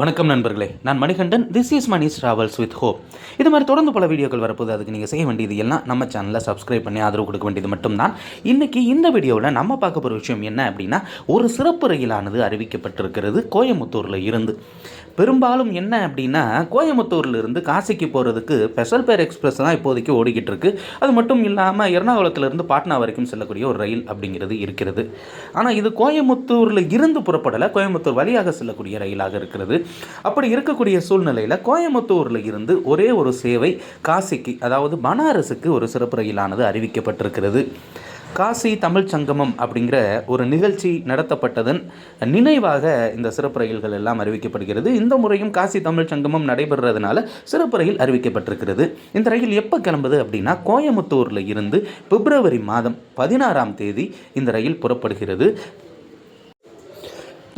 வணக்கம் நண்பர்களே. நான் Manikandan. This is Mani's travels with hope இது மாதிரி தொடர்ந்து பல வீடியோக்கள் வரப்போது அதுக்கு நீங்கள் செய்ய வேண்டியது எல்லாம் நம்ம சேனலில் சப்ஸ்கிரைப் பண்ணி ஆதரவு கொடுக்க வேண்டியது மட்டும்தான். இன்றைக்கி இந்த வீடியோவில் நம்ம பார்க்க போகிற விஷயம் என்ன அப்படின்னா ஒரு சிறப்பு ரயிலானது அறிவிக்கப்பட்டிருக்கிறது. கோயம்புத்தூரில் இருந்து. பெரும்பாலும் என்ன அப்படின்னா கோயமுத்தூர்ல இருந்து காசிக்கு போகிறதுக்கு ஸ்பெஷல் பேர் எக்ஸ்பிரஸ் தான் இப்போதைக்கு ஓடிக்கிட்டு இருக்கு. அது மட்டும் இல்லாமல் எர்ணாகுளத்திலிருந்து பாட்னா வரைக்கும் செல்லக்கூடிய ஒரு ரயில் அப்படிங்கிறது இருக்கிறது. ஆனால் இது கோயமுத்தூரில் இருந்து புறப்படலை. கோயம்புத்தூர் வழியாக செல்லக்கூடிய ரயிலாக இருக்கிறது. அப்படி இருக்கக்கூடிய சூழ்நிலையில் கோயமுத்தூரில் இருந்து ஒரே ஒரு சேவை காசிக்கு அதாவது பனாரஸுக்கு ஒரு சிறப்பு ரயிலானது அறிவிக்கப்பட்டிருக்கிறது. காசி தமிழ் சங்கமம் அப்படிங்கிற ஒரு நிகழ்ச்சி நடத்தப்பட்டதன் நினைவாக இந்த சிறப்பு ரயில்கள் எல்லாம் அறிவிக்கப்படுகிறது. இந்த முறையும் காசி தமிழ் சங்கமம் நடைபெறுறதுனால சிறப்பு ரயில் அறிவிக்கப்பட்டிருக்கிறது. இந்த ரயில் எப்போ கிளம்புது அப்படின்னா கோயமுத்தூரில் இருந்து பிப்ரவரி மாதம் பதினாறாம் தேதி இந்த ரயில் புறப்படுகிறது.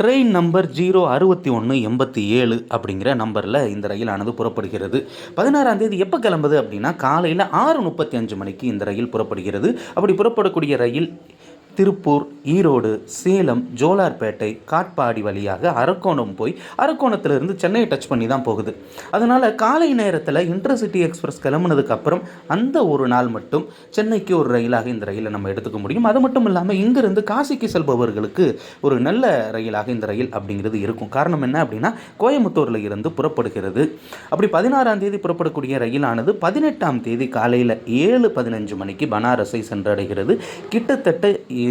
ட்ரெயின் நம்பர் ஜீரோ அறுபத்தி ஒன்று எண்பத்தி ஏழு அப்படிங்கிற நம்பரில் இந்த ரயிலானது புறப்படுகிறது. பதினாறாம் தேதி எப்போ கிளம்புது அப்படின்னா காலையில் ஆறு முப்பத்தி அஞ்சு மணிக்கு இந்த ரயில் புறப்படுகிறது. அப்படி புறப்படக்கூடிய ரயில் திருப்பூர் ஈரோடு சேலம் ஜோலார்பேட்டை காட்பாடி வழியாக அரக்கோணம் போய் அரக்கோணத்திலிருந்து சென்னையை டச் பண்ணி தான் போகுது. அதனால் காலை நேரத்தில் இன்டர்சிட்டி எக்ஸ்பிரஸ் கிளம்புனதுக்கப்புறம் அந்த ஒரு நாள் மட்டும் சென்னைக்கு ஒரு ரயிலாக இந்த ரயிலை நம்ம எடுத்துக்க முடியும். அது மட்டும் இல்லாமல் இங்கிருந்து காசிக்கு செல்பவர்களுக்கு ஒரு நல்ல ரயிலாக இந்த ரயில் அப்படிங்கிறது இருக்கும். காரணம் என்ன அப்படின்னா கோயம்புத்தூரில் இருந்து புறப்படுகிறது. அப்படி பதினாறாம் தேதி புறப்படக்கூடிய ரயிலானது பதினெட்டாம் தேதி காலையில் ஏழு பதினஞ்சு மணிக்கு பனாரஸை சென்றடைகிறது. கிட்டத்தட்ட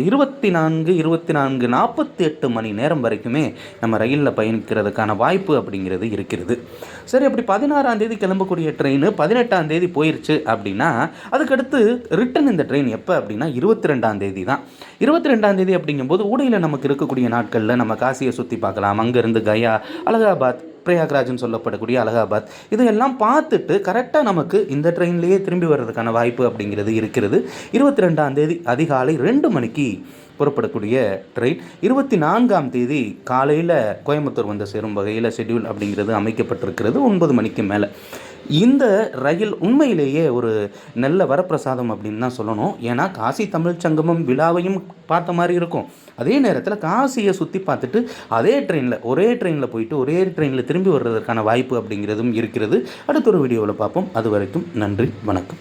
இருபத்தி நான்கு இருபத்தி நான்கு நாற்பத்தி எட்டு மணி நேரம் வரைக்குமே நம்ம ரயிலில் பயணிக்கிறதுக்கான வாய்ப்பு அப்படிங்கிறது இருக்கிறது. சரி அப்படி பதினாறாம் தேதி கிளம்பக்கூடிய ட்ரெயின் பதினெட்டாம் தேதி போயிருச்சு அப்படின்னா அதுக்கடுத்து ரிட்டன் இந்த ட்ரெயின் எப்போ அப்படின்னா இருபத்தி ரெண்டாம் தேதி தான். இருபத்தி ரெண்டாம் தேதி அப்படிங்கும்போது ஊடையில் நமக்கு இருக்கக்கூடிய நாட்களில் நம்ம காசியை சுற்றி பார்க்கலாம். அங்கேருந்து கயா அலகாபாத் பிரயாக்ராஜ்னு சொல்லப்படக்கூடிய அலகாபாத். இதையெல்லாம் பார்த்துட்டு கரெக்டாக நமக்கு இந்த ட்ரெயின்லேயே திரும்பி வர்றதுக்கான வாய்ப்பு அப்படிங்கிறது இருக்கிறது. இருபத்தி ரெண்டாம் தேதி அதிகாலை ரெண்டு மணிக்கு புறப்படக்கூடிய ட்ரெயின் இருபத்தி நான்காம் தேதி காலையில் கோயம்புத்தூர் வந்து சேரும் வகையில் ஷெட்யூல் அப்படிங்கிறது அமைக்கப்பட்டிருக்கிறது ஒன்பது மணிக்கு மேலே. இந்த ரயில் உண்மையிலேயே ஒரு நல்ல வரப்பிரசாதம் அப்படின்னு தான் சொல்லணும். ஏன்னா காசி தமிழ் சங்கமம் விழாவையும் பார்த்த மாதிரி இருக்கும். அதே நேரத்தில் காசியை சுற்றி பார்த்துட்டு அதே ட்ரெயினில் ஒரே ட்ரெயினில் போயிட்டு ஒரே ட்ரெயினில் திரும்பி வர்றதற்கான வாய்ப்பு அப்படிங்கிறதும் இருக்கிறது. அடுத்த ஒரு வீடியோவில் பார்ப்போம். அது வரைக்கும் நன்றி வணக்கம்.